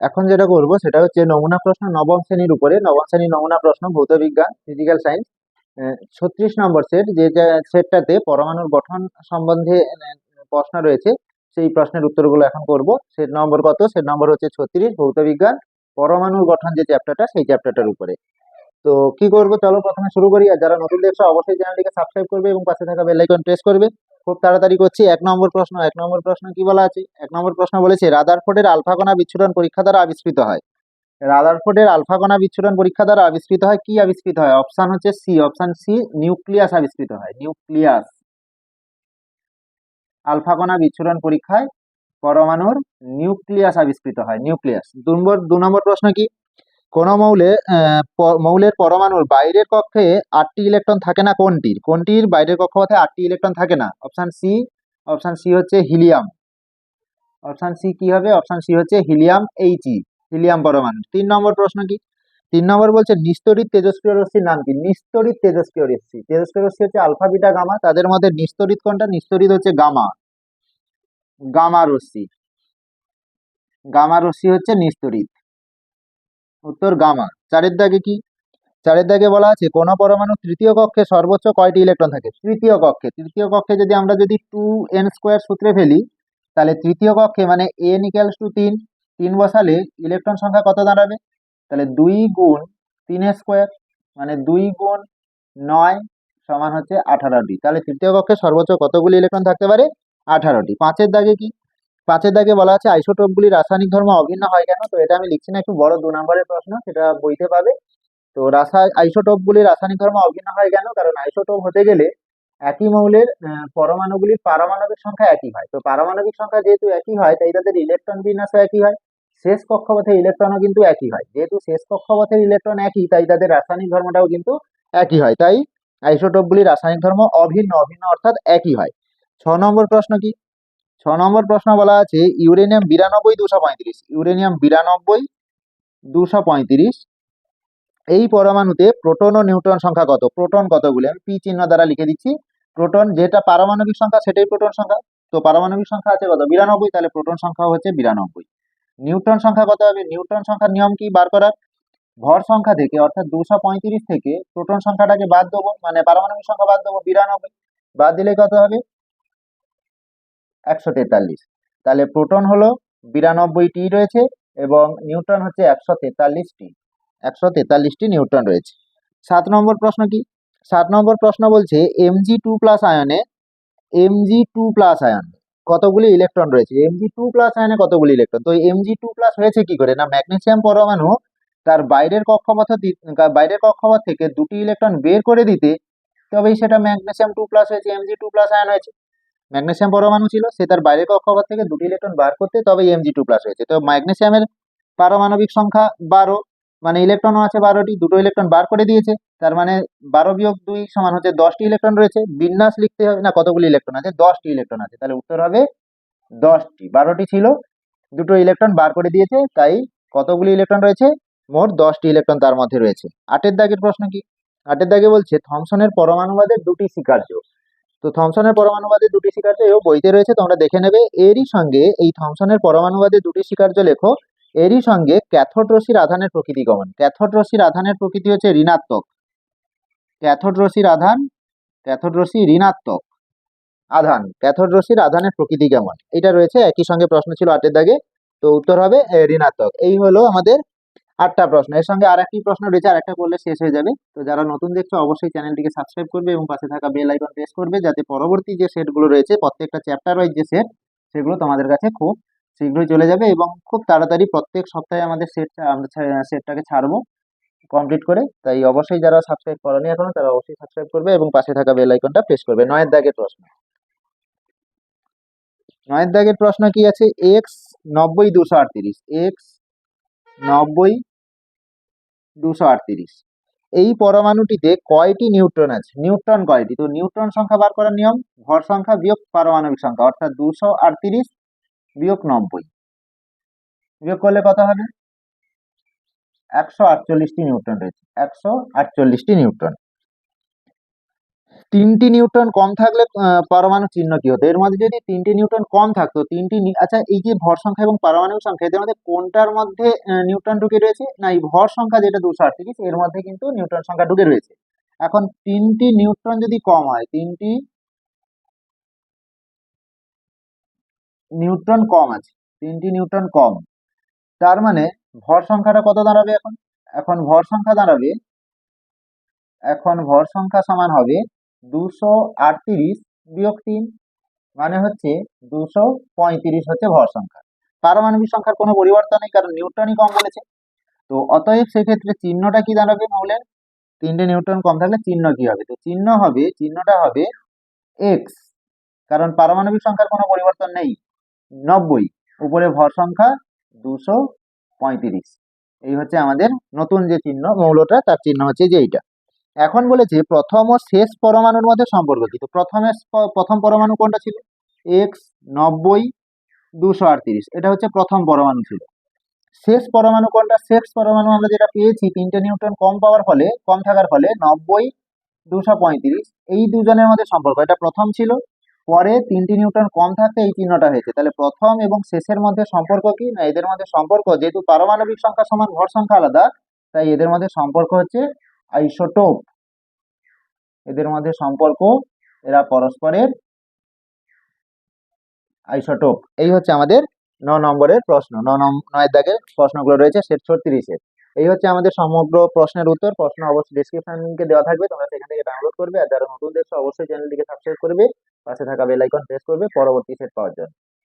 এখন যেটা করব, সেটা হচ্ছে নমুনা প্রশ্ন নবম শ্রেণির উপরে, নবম শ্রেণির নমুনা প্রশ্ন ভৌতবিজ্ঞান ফিজিক্যাল সায়েন্স ছত্রিশ নম্বর সেট যে সেটটাতে পরমাণুর গঠন সম্বন্ধে প্রশ্ন রয়েছে, সেই প্রশ্নের উত্তরগুলো এখন করব। সেট নম্বর কত? সেট নম্বর হচ্ছে ছত্রিশ, ভৌতবিজ্ঞান, পরমাণুর গঠন যে চ্যাপ্টারটা সেই চ্যাপ্টারটার উপরে। তো কি করব? চলো প্রথমে শুরু করি, আর যারা নতুন দেখছ, অবশ্যই চ্যানেলটিকে সাবস্ক্রাইব করবে এবং পাশে থাকা বেল আইকন প্রেস করবে। খুব তাড়াতাড়ি করছি। এক নম্বর প্রশ্ন, এক নম্বর প্রশ্ন কি বলা আছে? এক নম্বর প্রশ্ন বলেছে রাদারফোর্ডের আলফা কণা বিচ্ছুরণ পরীক্ষা দ্বারা আবিষ্কৃত হয়। রাদারফোর্ডের আলফা কণা বিচ্ছুরণ পরীক্ষা দ্বারা আবিষ্কৃত হয়, কি আবিষ্কৃত হয়? অপশান হচ্ছে সি অপশান সি নিউক্লিয়াস আবিষ্কৃত হয়। নিউক্লিয়াস আলফা কণা বিচ্ছুরণ পরীক্ষায় পরমাণুর নিউক্লিয়াস আবিষ্কৃত হয় নিউক্লিয়াস দু নম্বর দু নম্বর প্রশ্ন কি? কোন মৌলে মৌলের পরমাণুর বাইরের কক্ষে আটটি ইলেকট্রন থাকে না কোনটির? কোনটির বাইরের কক্ষ কক্ষপথে আটটি ইলেকট্রন থাকে না? অপশান সি অপশান সি হচ্ছে হিলিয়াম। অপশান সি কি হবে? অপশান সি হচ্ছে হিলিয়াম এইচই হিলিয়াম পরমাণু। তিন নম্বর প্রশ্ন কি? তিন নম্বর বলছে নিস্তরিত তেজস্ক্রিয় রশ্মির নাম কি? নিস্তরিত তেজস্ক্রিয় রশ্মি তেজস্ক্রিয় রশ্মি হচ্ছে আলফা, বিটা, গামা। তাদের মধ্যে নিস্তরিত কোনটা? নিস্তরিত হচ্ছে গামা। গামা রশ্মি। গামা রশ্মি হচ্ছে নিস্তরিত। উত্তর গামা। চারের দাগে কি? চারের দাগে বলা আছে, কোন পরমাণু তৃতীয় কক্ষে সর্বোচ্চ কয়টি ইলেকট্রন থাকে? তৃতীয় কক্ষে। তৃতীয় কক্ষে যদি আমরা যদি টু এন স্কোয়ার সূত্রে ফেলি, তাহলে তৃতীয় কক্ষে মানে এন ইকুয়ালস টু তিন। তিন বসালে ইলেকট্রন সংখ্যা কত দাঁড়াবে? তাহলে দুই গুণ তিন স্কোয়ার মানে দুই গুণ নয় সমান হচ্ছে আঠারোটি তাহলে তৃতীয় কক্ষে সর্বোচ্চ কতগুলি ইলেকট্রন থাকতে পারে? আঠারোটি পাঁচের দাগে কি? পাঁচের দাগে বলা আছে, আইসোটোপগুলি রাসায়নিক ধর্ম অভিন্ন হয় কেন? তো এটা আমি লিখছি না, একটু বড় দু নম্বরের প্রশ্ন, সেটা বইতে পাবে। তো রাসা, আইসোটোপগুলি রাসায়নিক ধর্ম অভিন্ন হয় কেন? কারণ আইসোটোপ হতে গেলে একই মৌলের পরমাণুগুলির পারমাণবিক সংখ্যা একই হয়। তো পারমাণবিক সংখ্যা যেহেতু একই হয়, তাই তাদের ইলেকট্রন বিন্যাসও একই হয়। শেষ কক্ষপথে ইলেকট্রনও কিন্তু একই হয়। যেহেতু শেষ কক্ষপথের ইলেকট্রন একই, তাই তাদের রাসায়নিক ধর্মটাও কিন্তু একই হয়। তাই আইসোটোপগুলির রাসায়নিক ধর্ম অভিন্ন অভিন্ন অর্থাৎ একই হয়। ছ নম্বর প্রশ্ন কি? ছ নম্বর প্রশ্ন বলা আছে, ইউরেনিয়াম বিরানব্বই দুশো পঁয়ত্রিশ। ইউরেনিয়াম বিরানব্বই দুশো পঁয়ত্রিশ। এই পরমাণুতে প্রোটন ও নিউট্রন সংখ্যা কত? প্রোটন কতগুলি? আমি পি চিহ্ন দ্বারা লিখে দিচ্ছি। প্রোটন যেটা পারমাণবিক সংখ্যা, সেটাই প্রোটন সংখ্যা। তো পারমাণবিক সংখ্যা আছে কত? বিরানব্বই, তাহলে প্রোটন সংখ্যা হচ্ছে বিরানব্বই। নিউট্রন সংখ্যা কত হবে? নিউট্রন সংখ্যার নিয়ম কি? বার করার। ভর সংখ্যা থেকে, অর্থাৎ দুশো পঁয়ত্রিশ থেকে প্রোটন সংখ্যাটাকে বাদ দেবো মানে পারমাণবিক সংখ্যা বাদ দেবো, বিরানব্বই। বাদ দিলে কত হবে? একশো তেতাল্লিশ। তাহলে প্রোটন হলো বিরানব্বইটি রয়েছে এবং নিউট্রন হচ্ছে একশো তেতাল্লিশটি একশো তেতাল্লিশটি নিউট্রন রয়েছে। সাত নম্বর প্রশ্ন কি? সাত নম্বর প্রশ্ন বলছে এমজি টু প্লাস আয়নে এমজি টু প্লাস আয়ন কতগুলি ইলেকট্রন রয়েছে? এমজি টু প্লাস আয়নে কতগুলি ইলেকট্রন? তো এমজি টু প্লাস হয়েছে কি করে? না, ম্যাগনেসিয়াম পরমাণু তার বাইরের কক্ষপথ বাইরের কক্ষপথ থেকে দুটি ইলেকট্রন বের করে দিতে, তবেই সেটা ম্যাগনেসিয়াম টু প্লাস হয়েছে, এমজি টু প্লাস আয়ন হয়েছে। ম্যাগনেসিয়াম পরমাণু ছিল, সে তার বাইরের কক্ষপথ থেকে দুটি ইলেকট্রন বার করতে তবে এমজি টু প্লাস হয়েছে। তো ম্যাগনেসিয়ামের পারমাণবিক সংখ্যা বারো মানে ইলেকট্রনও আছে বারোটি, দুটো ইলেকট্রন বার করে দিয়েছে। তার মানে বারো বিয়োগ দুই সমান হচ্ছে দশটি ইলেকট্রন রয়েছে। বিন্যাস লিখতে হবে, না কতগুলি ইলেকট্রন আছে? দশটি ইলেকট্রন আছে। তাহলে উত্তর হবে দশটি। বারোটি ছিল, দুটো ইলেকট্রন বার করে দিয়েছে, তাই কতগুলি ইলেকট্রন রয়েছে? মোট দশটি ইলেকট্রন তার মধ্যে রয়েছে। আটের দাগের প্রশ্ন কি? আটের দাগে বলছে থমসনের পরমাণুবাদের দুটি স্বীকার্য তো থমসনের পরমাণুবাদে দুটি স্বীকার্য এও বইতে রয়েছে, তোমরা দেখে নেবে। এরই সঙ্গে এই থমসনের পরমাণুবাদে দুটি স্বীকার্য লেখো। এরই সঙ্গে ক্যাথোড রশ্মির আধানের প্রকৃতি কেমন ক্যাথোড রশ্মির আধানের প্রকৃতি হচ্ছে ঋণাত্মক। ক্যাথোড রশ্মির আধান, ক্যাথোড রশ্মি ঋণাত্মক আধান, ক্যাথোড রশ্মির আধানের প্রকৃতি কেমন এটা রয়েছে, একই সঙ্গে প্রশ্ন ছিল আটের দাগে, তো উত্তর হবে ঋণাত্মক। এই হলো আমাদের আটটা প্রশ্ন। এর সঙ্গে আর একটি প্রশ্ন রয়েছে আর একটা করলে শেষ হয়ে যাবে। তো যারা নতুন দেখছ, অবশ্যই চ্যানেলটিকে সাবস্ক্রাইব করবে এবং পাশে থাকা বেল আইকন প্রেস করবে, যাতে পরবর্তী যে সেটগুলো রয়েছে, প্রত্যেকটা চ্যাপ্টার ওয়াইজ যে সেট সেগুলো তোমাদের কাছে খুব শীঘ্রই চলে যাবে এবং খুব তাড়াতাড়ি প্রত্যেক সপ্তাহে আমাদের সেট আমরা সেটটাকে ছাড়বো কমপ্লিট করে। তাই অবশ্যই যারা সাবস্ক্রাইব করেনি এখনও, তারা অবশ্যই সাবস্ক্রাইব করবে এবং পাশে থাকা বেল আইকনটা প্রেস করবে। নয়ের দাগের প্রশ্ন। নয়ের দাগের প্রশ্ন কি আছে? এক্স নব্বই দুশো আটত্রিশ। এক্স নব্বই দুশো আটত্রিশ। এই পরমাণুটিতে কয়টি নিউট্রন আছে? নিউট্রন কয়টি? তো নিউট্রন সংখ্যা বার করার নিয়ম, ভর সংখ্যা বিয়োগ পারমাণবিক সংখ্যা, অর্থাৎ দুশো আটত্রিশ বিয়োগ নব্বই। বিয়োগ করলে কত হবে? একশো আটচল্লিশটি নিউট্রন রয়েছে। একশো আটচল্লিশটি নিউট্রন। তিনটি নিউট্রন কম থাকলে পরমাণু চিহ্ন কি হতো? এর মধ্যে যদি তিনটি নিউট্রন কম থাকতো, তিনটি আচ্ছা এই যে ভর সংখ্যা এবং পারমাণবিক সংখ্যা, এদের মধ্যে কোনটার মধ্যে নিউট্রন ঢুকে রয়েছে? না, এই ভর সংখ্যা যেটা দুশো আটত্রিশ এর মধ্যে কিন্তু নিউট্রন সংখ্যা ঢুকে রয়েছে। এখন তিনটি নিউট্রন যদি কম হয়, তিনটি নিউট্রন কম আছে, তিনটি নিউট্রন কম, তার মানে ভর সংখ্যাটা কত দাঁড়াবে এখন? এখন ভর সংখ্যা দাঁড়াবে, এখন ভর সংখ্যা সমান হবে দুশো আটত্রিশ বিয়োগ তিন মানে হচ্ছে দুশো পঁয়ত্রিশ হচ্ছে ভর সংখ্যা। পারমাণবিক সংখ্যার কোনো পরিবর্তন নেই, কারণ নিউট্রনই কম বলেছে। তো অতএব সেক্ষেত্রে চিহ্নটা কি দাঁড়াবে মৌলের? তিনটে নিউট্রন কম থাকলে চিহ্ন কি হবে? তো চিহ্ন হবে, চিহ্নটা হবে এক্স কারণ পারমাণবিক সংখ্যার কোনো পরিবর্তন নেই, নব্বই। উপরে ভর সংখ্যা দুশো পঁয়ত্রিশ। এই হচ্ছে আমাদের নতুন যে চিহ্ন, মৌলটা, তার চিহ্ন হচ্ছে যে এইটা। এখন বলেছে প্রথম ও শেষ পরমাণুর মধ্যে সম্পর্ক কি? তো প্রথমে প্রথম পরমাণু কোনটা ছিল? এক্স নব্বই দুশো আটত্রিশ। এটা হচ্ছে প্রথম পরমাণু ছিল। শেষ পরমাণু কোনটা? শেষ পরমাণু আমরা যেটা পেয়েছি, তিনটে নিউটন কম পাওয়ার ফলে, কম থাকার ফলে নব্বই দুশো পঁয়ত্রিশ, এই দুজনের মধ্যে সম্পর্ক। এটা প্রথম ছিল, পরে তিনটি নিউটন কম থাকতে এই চিহ্নটা হয়েছে। তাহলে প্রথম এবং শেষের মধ্যে সম্পর্ক কি? না, এদের মধ্যে সম্পর্ক, যেহেতু পারমাণবিক সংখ্যা সমান ভর সংখ্যা আলাদা, তাই এদের মধ্যে সম্পর্ক হচ্ছে আইসোটোপ। এদের মধ্যে সম্পর্ক, এরা পরস্পরের আইসোটোপ। এই হচ্ছে আমাদের ন নম্বরের প্রশ্ন। ন নয়ের দাগের প্রশ্নগুলো রয়েছে সেট ছত্রিশে। এই হচ্ছে আমাদের সমগ্র প্রশ্নের উত্তর। প্রশ্ন অবশ্যই ডিসক্রিপশন লিঙ্কে দেওয়া থাকবে। তোমরা সেখান থেকে ডাউনলোড করবে। আর যারা নতুন দেখছ অবশ্যই চ্যানেলটিকে সাবস্ক্রাইব করবে। পাশে থাকা বেল আইকন প্রেস করবে। পরবর্তী সেট পাওয়ার জন্য।